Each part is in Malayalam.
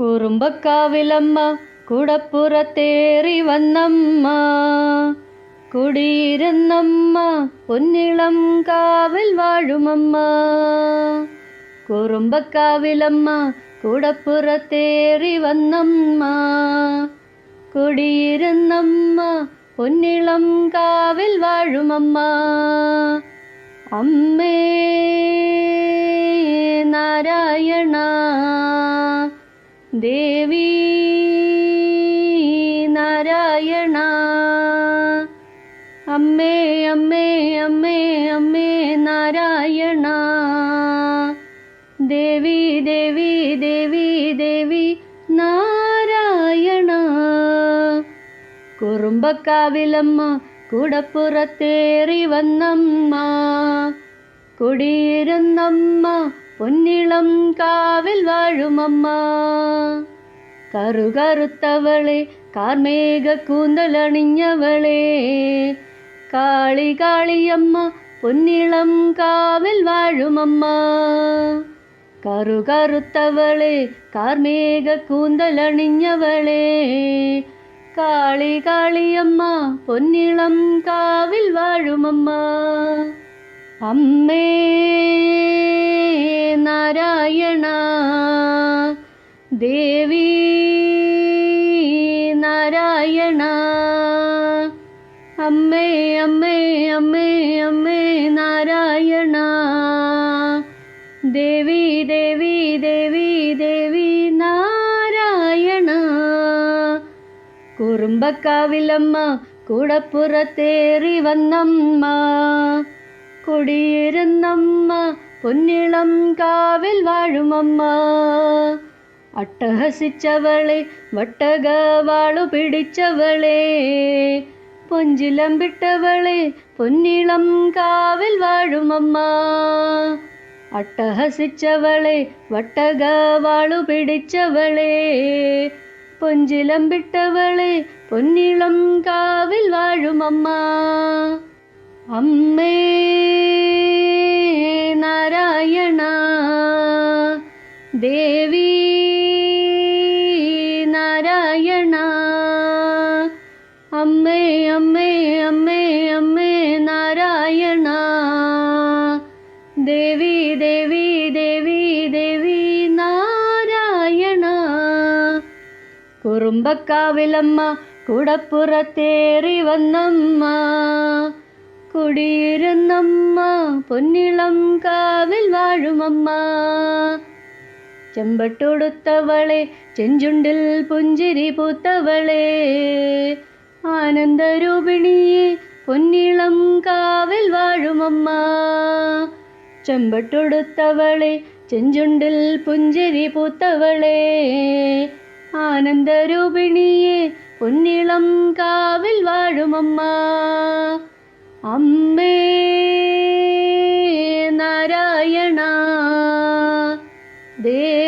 കുറുമ്പക്കാവിലമ്മ കുടപ്പുറത്തേറി വന്നമ്മ കുടിയിരുന്നമ്മ പൊന്നിളം കാവിൽ വാഴുമമ്മ. കുറുമ്പക്കാവിലമ്മ കുടപ്പുറത്തേറി വന്നമ്മ കുടിയിരുന്നമ്മ പൊന്നിളം കാവിൽ വാഴുമമ്മ. അമ്മേ ദേവി നാരായണ അമ്മേ അമ്മേ അമ്മേ അമ്മേ നാരായണ. ദേവി ദേവി ദേവി ദേവി നാരായണ. കുറുമ്പക്കാവിലമ്മ കുടപ്പുറത്തേറി വന്നമ്മ കുടിയിരുന്നമ്മ പൊന്നിളം കാവിൽ വാഴുമമ്മ. കറുകറുത്തവളെ കാർമേഘ കൂന്തലണിഞ്ഞവളെ. കാളി കാളിയമ്മ പൊന്നിളം കാവിൽ വാഴുമമ്മ. കറുകറുത്തവളെ കാർമേഘ കൂന്തലണിഞ്ഞവളെ. കാളി കാളിയമ്മ പൊന്നിളം കാവിൽ വാഴുമമ്മ. അമ്മേ നാരായണ ദേവി നാരായണ. അമ്മേ അമ്മേ അമ്മേ അമ്മേ നാരായണ. ദേവി ദേവി ദേവി ദേവി നാരായണ. കുറുമ്പക്കാവിലമ്മ കൂടപ്പുറത്തേറി വന്നമ്മ. കുടിയിരുന്നമ്മ പൊന്നിളം കാവിൽ വാഴുമമ്മ. അട്ടഹസിച്ചവളെ വട്ടകവാളു പിടിച്ചവളെ പൊഞ്ചിലം വിട്ടവളെ പൊന്നിളം കാവിൽ വാഴുമമ്മ അട്ടഹസിച്ചവളെ വട്ടകവാളു പിടിച്ചവളെ പൊഞ്ചിലം വിട്ടവളെ പൊന്നിളം കാവിൽ വാഴുമമ്മ അമ്മേ നാരായണ ദേവി നാരായണ കുറുമ്പക്കാവിലമ്മ കുടപ്പുറത്തേറി വന്നമ്മ കുടിയിരുന്നമ്മ പൊന്നിളം കാവിൽ വാഴുമമ്മ. ചെമ്പട്ടൊടുത്തവളെ ചെഞ്ചുണ്ടിൽ പുഞ്ചിരി പൂത്തവളെ. ആനന്ദരൂപിണിയെ പൊന്നിളം കാവിൽ വാഴുമമ്മ. ചെമ്പട്ടൊടുത്തവളെ ചെഞ്ചുണ്ടിൽ പുഞ്ചിരി പൂത്തവളെ. ആനന്ദരൂപിണിയെ പൊന്നിളം കാവിൽ വാഴുമമ്മ. അമ്മേ നാരായണ ദേവി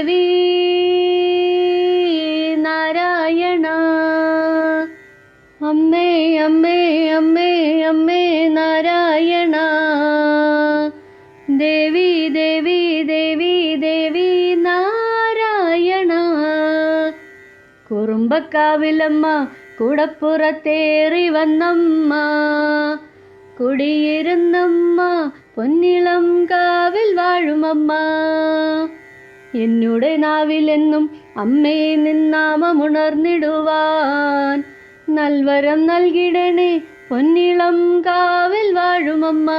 കുറുമ്പക്കാവിലമ്മ കുടപ്പുറത്തേറി വന്നമ്മ കുടിയിരുന്നമ്മ പൊന്നിളം കാവിൽ വാഴുമമ്മ. എന്നുടെ നാവിലെന്നും അമ്മേ നിന്നാമമുണർന്നിടുവാൻ നൽവരം നൽകിടണേ പൊന്നിളം കാവിൽ വാഴുമമ്മ.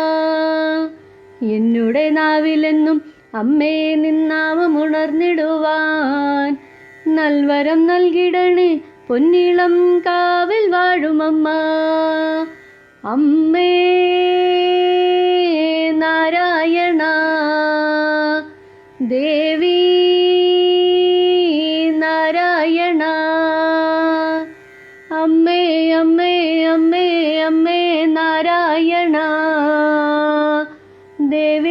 എന്നുടെ നാവിലെന്നും അമ്മേ നിന്നാമമുണർന്നിടുവാൻ നൽവരം നൽകിടണ്. പൊന്നിളം കാവിൽ വാഴുമമ്മ. അമ്മേ നാരായണ. ദേവി നാരായണ. അമ്മേ അമ്മേ അമ്മേ അമ്മേ നാരായണ. ദേവി